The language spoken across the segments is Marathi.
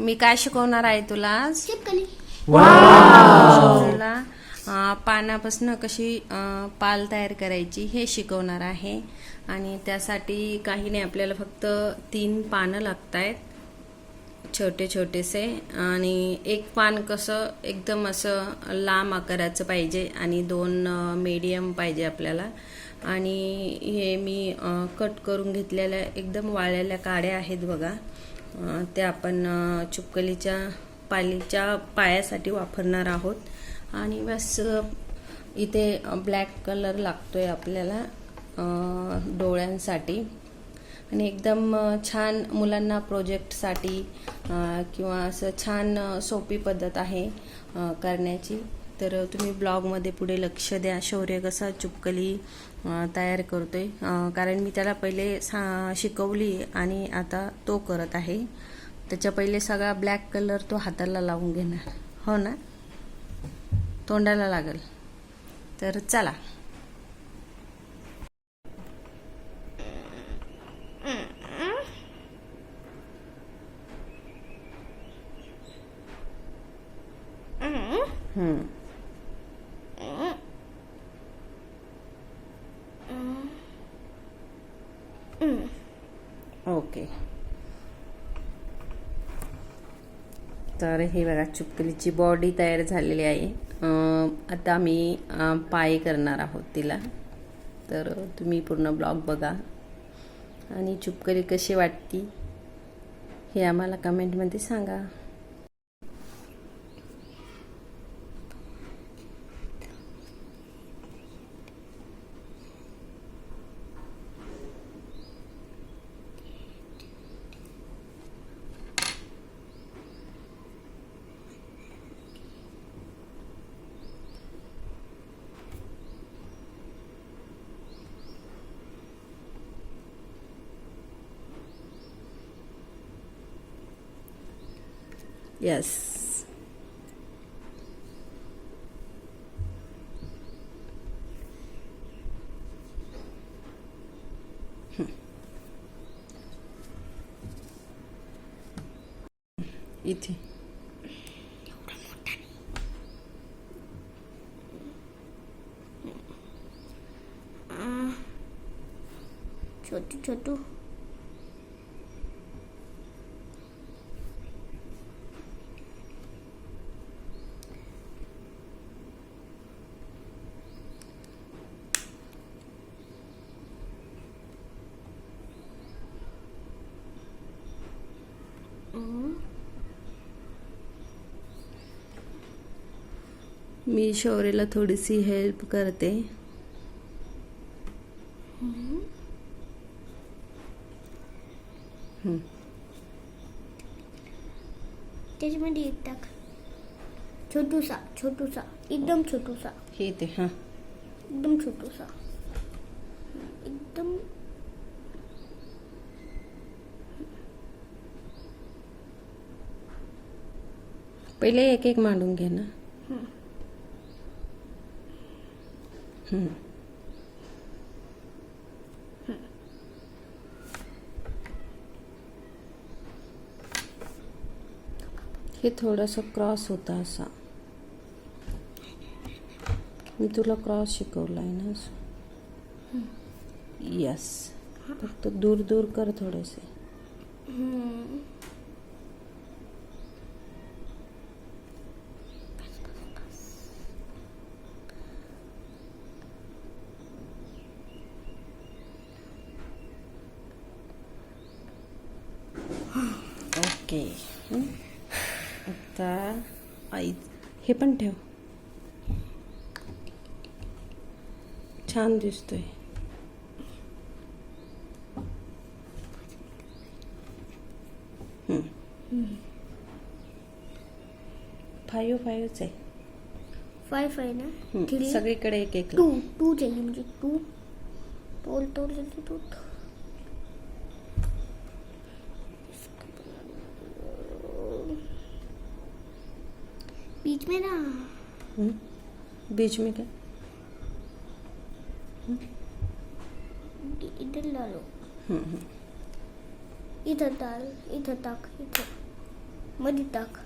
मी काय शिकवणार आहे तुला? आज तुला पानापासून कशी पाल तयार करायची हे शिकवणार आहे. आणि त्यासाठी काही नाही आपल्याला फक्त तीन पानं लागत आहेत छोटे छोटेसे आणि एक पान कसं एकदम असं लांब आकाराचं पाहिजे आणि दोन मीडियम पाहिजे आपल्याला. आणि हे मी कट करून घेतलेल्या एकदम वाळलेल्या काड्या आहेत बघा. त्या आपण चुपकलीच्या पालीच्या पायासाठी वापरणार आहोत. आणि बस इथे ब्लॅक कलर लागतोय आपल्याला डोळ्यांसाठी. आणि एकदम छान मुलांना प्रोजेक्टसाठी किंवा असं छान सोपी पद्धत आहे करण्याची. तर तुम्ही ब्लॉगमध्ये पुढे लक्ष द्या. शौर्य कसा चुपकली तयार करतोय. कारण मी त्याला पहिले सा शिकवली आणि आता तो करत आहे. त्याच्या पहिले सगळा ब्लॅक कलर तो हाताला लावून घेणार. हो ना? तोंडाला लागेल. तर चला हम्म. ओके. तर हे बघा चुपकलीची बॉडी तयार झालेली आहे. आता मी पाय करणार आहोत तिला. तर तुम्ही पूर्ण ब्लॉग बघा. आणि चुपकली कशी वाटती हे आम्हाला कमेंटमध्ये सांगा. येस इथे छोटू छोटू मी शौर्यला थोडीशी हेल्प करते. त्याच्यामध्ये एक टाक. छोटूसा छोटूसा एकदम छोटूसा. हे इथे हां. एकदम छोटूसा. एकदम पहिले एक एक मांडून घे ना. हम्म. हे. थोडंसं क्रॉस होतं असा. मी तुला क्रॉस शिकवला आहे ना असं. यस फक्त दूर दूर कर थोडेसे. ओके. आता आई हे पण ठेव. छान दिसतोय. फाईव्ह फाईव्हच आहे. फाय फाय ना? सगळीकडे एक एक टू टू मुझे टू. तोल तोल जल्दी में ना। हं? बीच में क्या? इधर ला लो हं, हं. इथं टाक इथं टाक इथं मध्ये टाक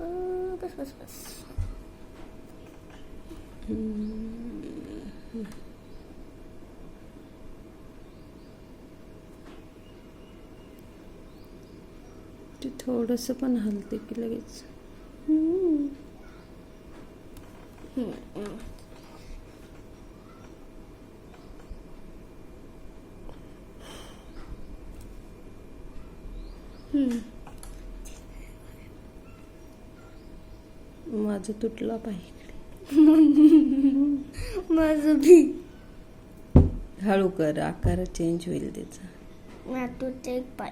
अं, बस बस बस। ते थोडंसं पण हलते की लगेच माझं तुटला पाहिजे माझं भी हळू कर आकार चेंज होईल त्याचा. तुटते एक पाय.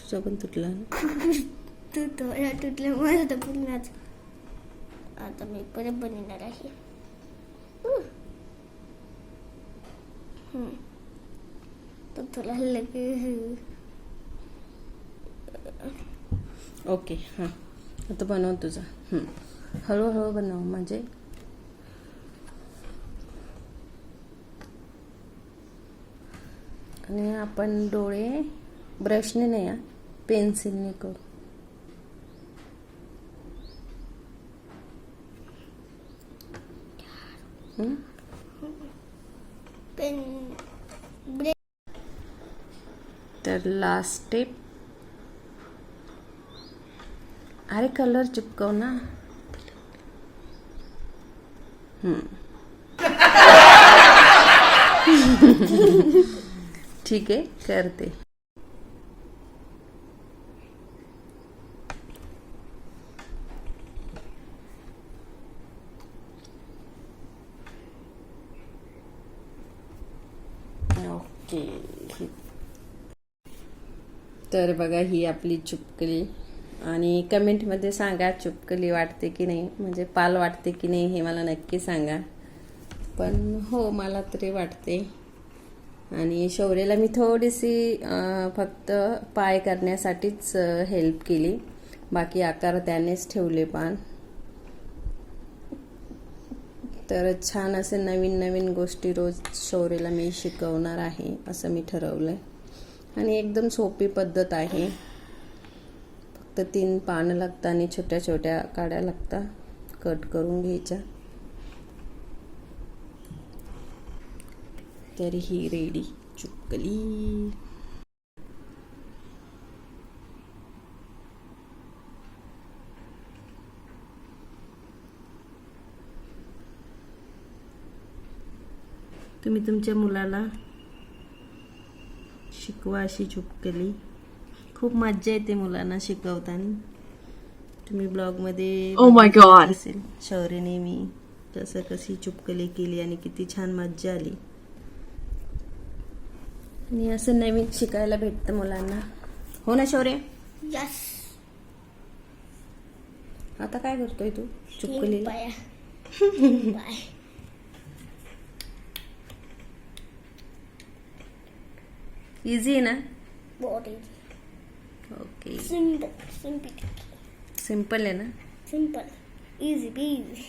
तुझा पण तुटला ना? तू थोडा तुटलं माझं तर पूर्णच आता मी परत बनवणार आहे. तर हम्म. तो थोडा लगे ओके हां. आता बनव तुझा. हळूहळू बनव म्हणजे. आणि आपण डोळे ब्रशने नाही पेन्सिलने करू हं? पेन ब्रेक तर लास्ट स्टेप अरे कलर चिपकव ना. हम्म. ठीक आहे करते. ओके तर बघा ही आपली चुपकली. आणि कमेंटमध्ये सांगा चुपकली वाटते की नाही? म्हणजे पाल वाटते की नाही हे मला नक्की सांगा. पण हो मला तरी वाटते. आणि शौर्यला मी थोडीशी फक्त पाय करण्यासाठीच हेल्प केली. बाकी आकार त्यानेच ठेवले पान तर छान असे नवीन नवीन गोष्टी रोज शौर्यला मी शिकवणार आहे असं मी ठरवलंय. आणि एकदम सोपी पद्धत आहे. फक्त तीन पानं लागतं आणि छोट्या छोट्या काड्या लागतात. कट करून घ्यायच्या. तर ही रेडी चुकली. तुम्ही तुमच्या मुलाला शिकवा अशी चुपकली खूप मज्जा येते मुलांना शिकवताना. तुम्ही ब्लॉगमध्ये Oh. असेल. शौर्यने मी कसं कशी चुपकली केली आणि किती छान मज्जा आली. आणि असं नवीन शिकायला भेटतं मुलांना. हो ना शौर्य? यस आता काय करतोय तू? तीन चुपकलीला पाया तीन पाय इझी आहे ना body okay simple simple simple आहे ना सिंपल इझी बी इझी